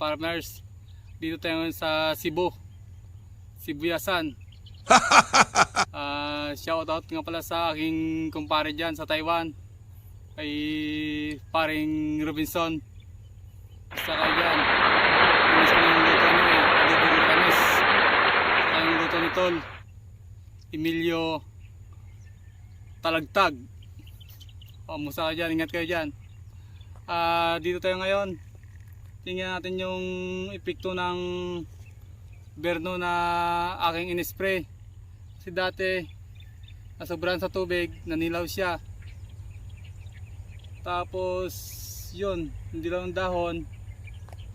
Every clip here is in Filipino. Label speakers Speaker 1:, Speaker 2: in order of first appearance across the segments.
Speaker 1: farmers. Dito tayo ngayon sa Cebu. Sibuyasan. Ah, shout out nga pala sa aking kumpare dyan sa Taiwan. Kay paring Robinson. Sa kaigan. Inis ko yung luto niya eh. Adobong kanis. Saka yung luto ni Tol. Emilio Talagtag. O, musa ka dyan. Ingat kayo dyan. Ah, dito tayo ngayon. Tingnan natin yung epekto ng berno na aking inispray. Kasi dati, nasobrahan sa tubig, nanilaw siya. Tapos, yun, hindi lang ang dahon.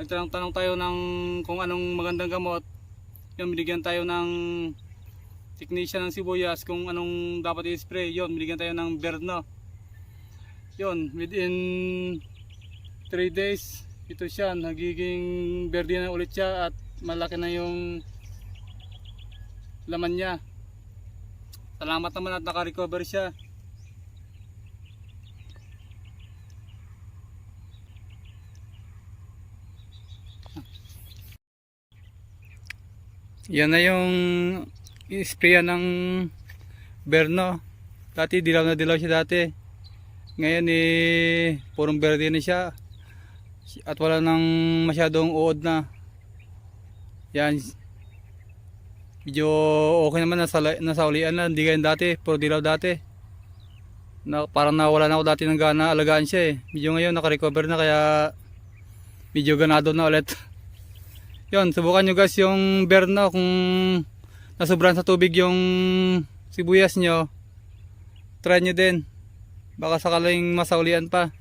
Speaker 1: Nagtanong-tanong tayo ng kung anong magandang gamot. Yun, binigyan tayo ng technician ng sibuyas kung anong dapat i-spray. Yun, binigyan tayo ng berno. Yun, within 3 days, ito siya, nagiging verde na ulit siya at malaki na yung laman niya. Salamat naman at naka-recover siya. Yan na yung sprayan ng Berno. Dati dilaw na dilaw siya dati. Ngayon eh purong berde na siya. At wala nang masyadong uod na. Yan. Medyo okay naman nasa, nasa ulian na. Hindi ganyan dati. Puro dilaw dati. Na, parang nawala na ako dati ng gana. Alagaan siya eh. Medyo ngayon nakarecover na kaya medyo ganado na ulit. Yon, subukan nyo guys yung berna kung nasobran sa tubig yung sibuyas nyo. Try nyo din. Baka sakaling masaulian pa.